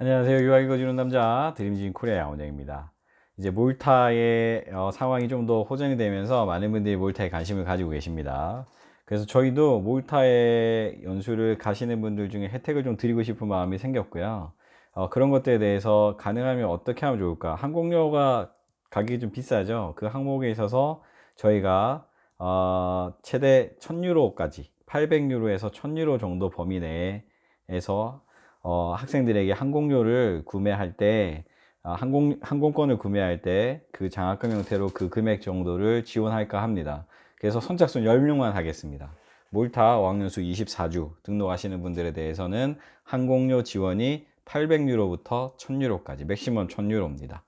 안녕하세요. 유아 읽어주는 남자 드림진 코리아 양원장입니다. 이제 몰타의 어, 상황이 좀 더 호전이 되면서 많은 분들이 몰타에 관심을 가지고 계십니다. 그래서 저희도 몰타의 연수를 가시는 분들 중에 혜택을 좀 드리고 싶은 마음이 생겼고요. 어, 그런 것들에 대해서 가능하면 어떻게 하면 좋을까? 항공료가 가격이 좀 비싸죠. 그 항목에 있어서 저희가 어, 최대 1000유로까지 800유로에서 1000유로 정도 범위 내에서 어, 학생들에게 항공료를 구매할 때 아, 항공, 항공권을 구매할 때 그 장학금 형태로 그 금액 정도를 지원할까 합니다. 그래서 선착순 10명만 하겠습니다. 몰타 어학연수 24주 등록하시는 분들에 대해서는 항공료 지원이 800유로부터 1000유로까지 맥시멈 1000유로입니다.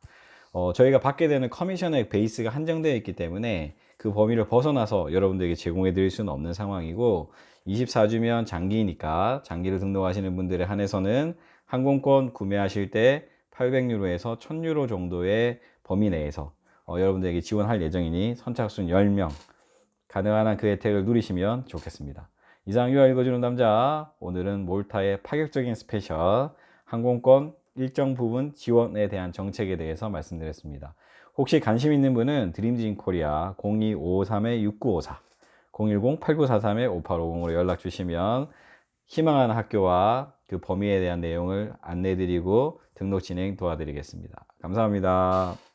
어, 저희가 받게 되는 커미션의 베이스가 한정되어 있기 때문에 그 범위를 벗어나서 여러분들에게 제공해 드릴 수는 없는 상황이고 24주면 장기니까 장기를 등록하시는 분들에 한해서는 항공권 구매하실 때 800유로에서 1000유로 정도의 범위 내에서 어, 여러분들에게 지원할 예정이니 선착순 10명 가능한 한 그 혜택을 누리시면 좋겠습니다. 이상 유아 읽어주는 남자 오늘은 몰타의 파격적인 스페셜 항공권 일정 부분 지원에 대한 정책에 대해서 말씀드렸습니다. 혹시 관심 있는 분은 드림진 코리아 02553-6954 010-8943-5850으로 연락 주시면 희망하는 학교와 그 범위에 대한 내용을 안내드리고 등록 진행 도와드리겠습니다. 감사합니다.